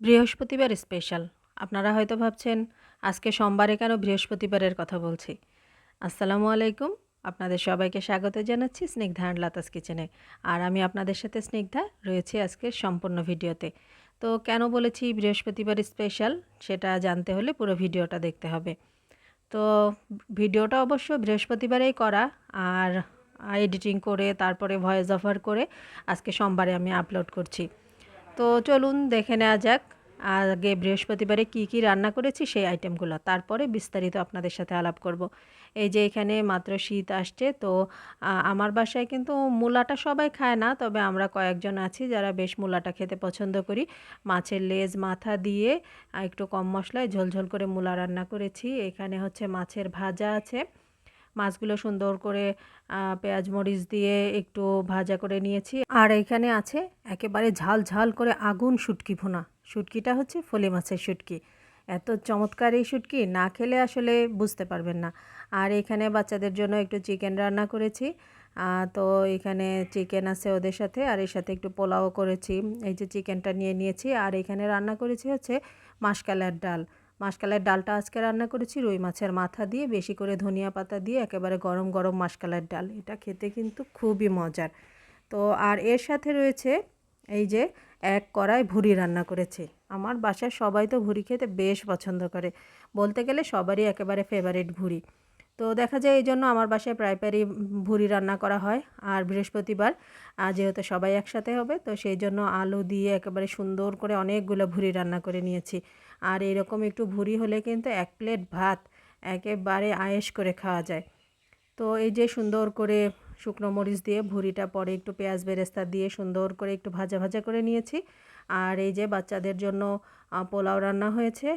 বৃহস্পতিবার স্পেশাল। আপনারা হয়তো ভাবছেন, আজকে সোমবারে কেন বৃহস্পতিবারের কথা বলছি? আসসালামু আলাইকুম। আপনাদের সবাইকে স্বাগত জানাচ্ছি স্নিগ্ধা অ্যান্ড লাতাস কিচেনে। আর আমি আপনাদের সাথে স্নিগ্ধা, রয়েছি আজকে সম্পূর্ণ ভিডিওতে। তো কেন বলেছি বৃহস্পতিবার স্পেশাল, সেটা জানতে হলে পুরো ভিডিওটা দেখতে হবে। তো ভিডিওটা অবশ্য বৃহস্পতিবারেই করা, আর এডিটিং করে, তারপরে ভয়েস অফার করে আজকে সোমবারে আমি আপলোড করছি। তো চলুন দেখে নেওয়া যাক, আগে বৃহস্পতিবারে কি কি রান্না করেছি সেই আইটেমগুলো তারপরে বিস্তারিত আপনাদের সাথে আলাপ করব। এই যে এখানে মাত্র শীত আসছে, তো আমার বাসায় কিন্তু মূলাটা সবাই খায় না, তবে আমরা কয়েকজন আছি যারা বেশ মূলাটা খেতে পছন্দ করি। মাছের লেজ, মাথা দিয়ে একটু কম মশলায় ঝোলঝোল করে মূলা রান্না করেছি। এখানে হচ্ছে মাছের ভাজা আছে। মাছগুলো সুন্দর করে পেঁয়াজ মরিচ দিয়ে একটু ভাজা করে নিয়েছি। আর এখানে আছে একেবারে ঝাল ঝাল করে আগুন শুটকি ভুনা। শুটকিটা হচ্ছে ফলি মাছের শুটকি। এত চমৎকার এই শুটকি, না খেলে আসলে বুঝতে পারবেন না। আর এখানে বাচ্চাদের জন্য একটু চিকেন রান্না করেছি। তো এখানে চিকেন আছে ওদের সাথে, আর এর সাথে একটু পোলাও করেছি। এই যে চিকেনটা নিয়ে নিয়েছি, আর এখানে রান্না করেছি হচ্ছে মাসকালের ডাল। মাসকালের ডালটা আজকে রান্না করেছি, রুই মাছের মাথা দিয়ে, বেশি করে ধনিয়া পাতা দিয়ে, একেবারে গরম গরম মাসকালের ডাল। এটা খেতে কিন্তু খুবই মজার। তো আর এর সাথে রয়েছে এই যে এক কড়াই ভুড়ি রান্না করেছি। আমার বাসায় সবাই তো ভুড়ি খেতে বেশ পছন্দ করে। বলতে গেলে সবারই একেবারে ফেভারিট ভুড়ি তো দেখা যায় এই জন্য আমার বাসায় প্রায় প্রায়ই ভুড়ি রান্না করা হয় আর বৃহস্পতিবার যেহেতু সবাই একসাথে হবে, তো সেই জন্য আলু দিয়ে একেবারে সুন্দর করে অনেকগুলো ভুড়ি রান্না করে নিয়েছি। আর এরকম একটু ভুড়ি হলে কিন্তু এক প্লেট ভাত একেবারে আয়েস করে খাওয়া যায়। তো এই যে সুন্দর করে শুকনো মরিচ দিয়ে ভুড়িটা পরে একটু পেঁয়াজ বেরেস্তা দিয়ে সুন্দর করে একটু ভাজা ভাজা করে নিয়েছি। আর এই যে বাচ্চাদের জন্য পোলাও রান্না হয়েছে।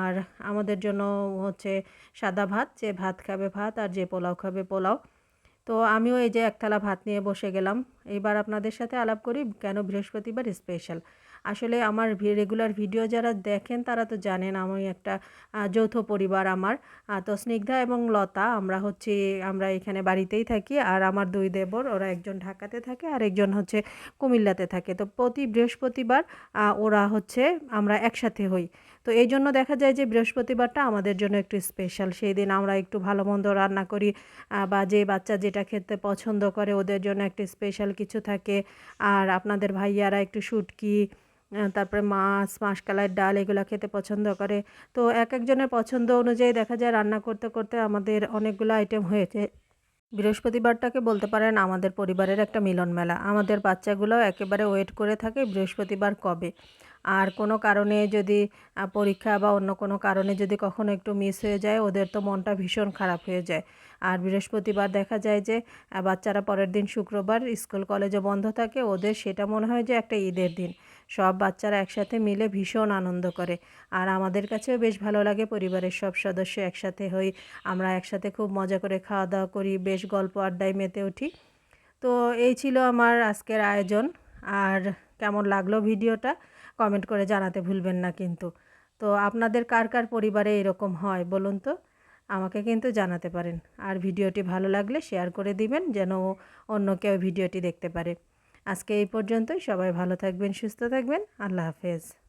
আর আমাদের জন্য হচ্ছে সাদা ভাত, যে ভাত খাবে ভাত আর যে পোলাও খাবে পোলাও। তো আমিও এই যে একতলা ভাত নিয়ে বসে গেলাম। এইবার আপনাদের সাথে আলাপ করি কেন বৃহস্পতিবার স্পেশাল আসলে আমার রেগুলার ভিডিও যারা দেখেন তারা তো জানেন আমি একটা যৌথ পরিবার আমার। তো স্নিগ্ধা এবং লতা আমরা হচ্ছে, আমরা এখানে বাড়িতেই থাকি আর আমার দুই দেবর ওরা একজন ঢাকাতে থাকে আর একজন হচ্ছে কুমিল্লাতে থাকে। তো প্রতি বৃহস্পতিবার ওরা হচ্ছে আমরা একসাথে হই। তো এই জন্য দেখা যায় যে বৃহস্পতিবারটা আমাদের জন্য একটু স্পেশাল সেই দিন আমরা একটু ভালো মন্দ রান্না করি বা যে বাচ্চা যেটা খেতে পছন্দ করে ওদের জন্য একটু স্পেশাল কিছু থাকে। আর আপনাদের ভাইয়ারা একটু শুটকি তারপরে মাছ মাসকলাইয়ের ডাল এগুলো খেতে পছন্দ করে। তো এক একজনের পছন্দ অনুযায়ী দেখা যায় রান্না করতে করতে আমাদের অনেকগুলো আইটেম হয়েছে। বৃহস্পতিবারটাকে বলতে পারেন আমাদের পরিবারের একটা মিলন মেলা আমাদের বাচ্চাগুলো একেবারে ওয়েট করে থাকে বৃহস্পতিবার কবে। আর কোনো কারণে যদি পরীক্ষা বা অন্য কোনো কারণে যদি কখনো একটু মিস হয়ে যায়, ওদের তো মনটা ভীষণ খারাপ হয়ে যায়। আর বৃহস্পতিবার দেখা যায় যে বাচ্চারা পরের দিন শুক্রবার স্কুল কলেজে বন্ধ থাকে, ওদের সেটা মনে হয় যে একটা ঈদের দিন। সব বাচ্চারা একসাথে মিলে ভীষণ আনন্দ করে। আর আমাদের কাছেও বেশ ভালো লাগে পরিবারের সব সদস্য একসাথে হই, আমরা একসাথে খুব মজা করে খাওয়া দাওয়া করি, বেশ গল্প আড্ডায় মেতে উঠি। তো এই ছিল আমার আজকের আয়োজন। আর কেমন লাগল ভিডিওটা? কমেন্ট করে জানাতে ভুলবেন না কিন্তু। তো আপনাদের কার কার পরিবারে এরকম হয় বলুন তো? আমাকে কিন্তু জানাতে পারেন। আর ভিডিওটি ভালো লাগলে শেয়ার করে দিবেন যেন অন্য কেউ ভিডিওটি দেখতে পারে। আজকে এই পর্যন্তই। সবাই ভালো থাকবেন, সুস্থ থাকবেন। আল্লাহ হাফেজ।